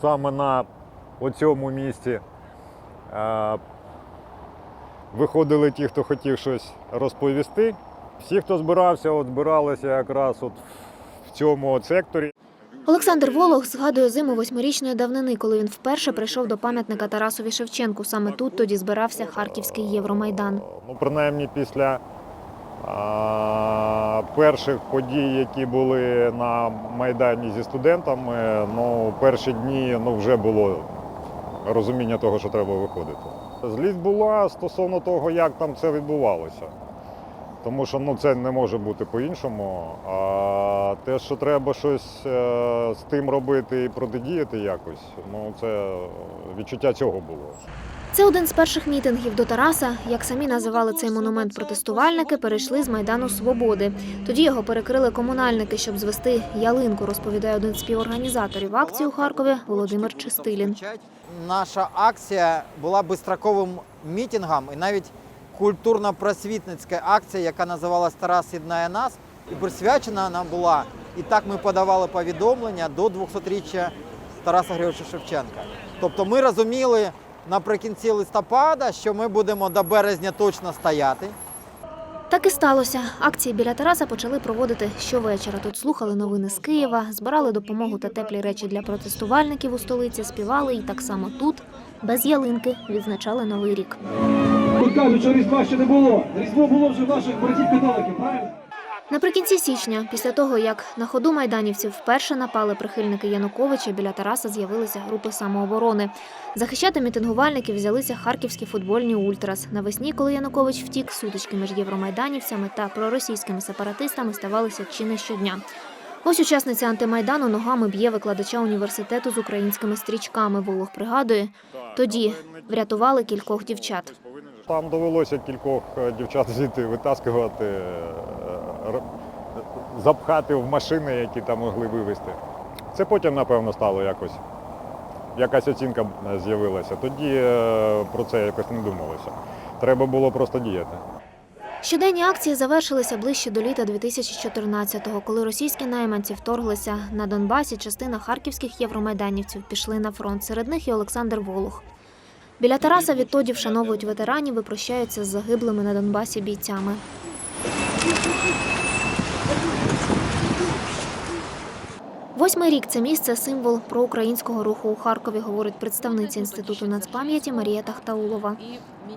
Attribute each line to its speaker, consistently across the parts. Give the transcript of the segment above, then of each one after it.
Speaker 1: саме на цьому місці. Е, Виходили ті, хто хотів щось розповісти. Всі, хто збирався, от збиралися якраз от в цьому от секторі.
Speaker 2: Олександр Волох згадує зиму восьмирічної давнини, коли він вперше прийшов до пам'ятника Тарасові Шевченку. Саме тут тоді збирався Харківський Євромайдан.
Speaker 1: Ну, принаймні після перших подій, які були на Майдані зі студентами, ну, перші дні ну, вже було розуміння того, що треба виходити. Злість була стосовно того, як там це відбувалося. Тому що ну, це не може бути по-іншому. А те, що треба щось е, з тим робити і протидіяти якось, ну це відчуття цього було.
Speaker 2: Це один з перших мітингів до Тараса. Як самі називали цей монумент протестувальники, перейшли з Майдану Свободи. Тоді його перекрили комунальники, щоб звести ялинку, розповідає один з співорганізаторів акції у Харкові Володимир Чистилін.
Speaker 3: Наша акція була безстроковим мітингом і навіть культурно-просвітницька акція, яка називалась Тарас єднає нас, і присвячена вона була. І так ми подавали повідомлення до 200-річчя Тараса Григоровича Шевченка. Тобто ми розуміли наприкінці листопада, що ми будемо до березня точно стояти.
Speaker 2: Так і сталося. Акції біля Тараса почали проводити щовечора. Тут слухали новини з Києва, збирали допомогу та теплі речі для протестувальників у столиці, співали і так само тут, без ялинки, відзначали новий рік.
Speaker 4: Тут кажуть, що Різдва ще не було. Різдво було вже в наших братів католиків, правильно?
Speaker 2: Наприкінці січня, після того як на ходу майданівців вперше напали прихильники Януковича, біля Тараса з'явилися групи самооборони. Захищати мітингувальників взялися харківські футбольні ультрас. Навесні, коли Янукович втік, сутички між євромайданівцями та проросійськими сепаратистами ставалися чи не щодня. Ось учасниця антимайдану ногами б'є викладача університету з українськими стрічками. Волох пригадує, тоді врятували кількох дівчат.
Speaker 1: Там довелося кількох е, дівчат звідти витаскувати, е, запхати в машини, які там могли вивезти. Це потім, напевно, стало якось. Якась оцінка е, з'явилася. Тоді е, про це якось не думалося. Треба було просто діяти.
Speaker 2: Щоденні акції завершилися ближче до літа 2014-го, коли російські найманці вторглися на Донбасі. Частина харківських євромайданівців пішли на фронт. Серед них і Олександр Волох. Біля Тараса відтоді вшановують ветеранів і прощаються з загиблими на Донбасі бійцями. Thank you. Восьмий рік це місце символ проукраїнського руху у Харкові, говорить представниця інституту нацпам'яті Марія Тахтаулова.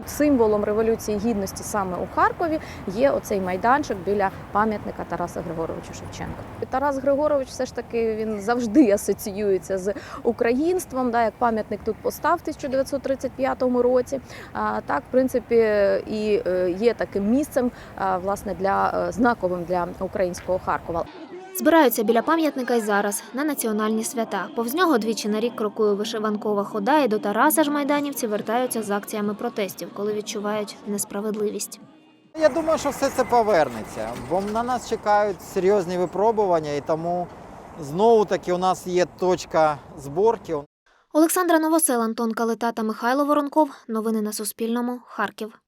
Speaker 5: Символом революції гідності саме у Харкові є оцей майданчик біля пам'ятника Тараса Григоровичу Шевченка. Тарас Григорович все ж таки він завжди асоціюється з українством, да, як пам'ятник тут постав в 1935 році. А, так, в принципі, і е, є таким місцем власне для е, знаковим для українського Харкова.
Speaker 2: Збираються біля пам'ятника й зараз на національні свята. Повз нього двічі на рік крокує вишиванкова хода, і до Тараса ж майданівці вертаються з акціями протестів, коли відчувають несправедливість.
Speaker 3: Я думаю, що все це повернеться, бо на нас чекають серйозні випробування, і тому знову таки у нас є точка зборки.
Speaker 2: Олександра Новосел, Антон Калита та Михайло Воронков. Новини на Суспільному. Харків.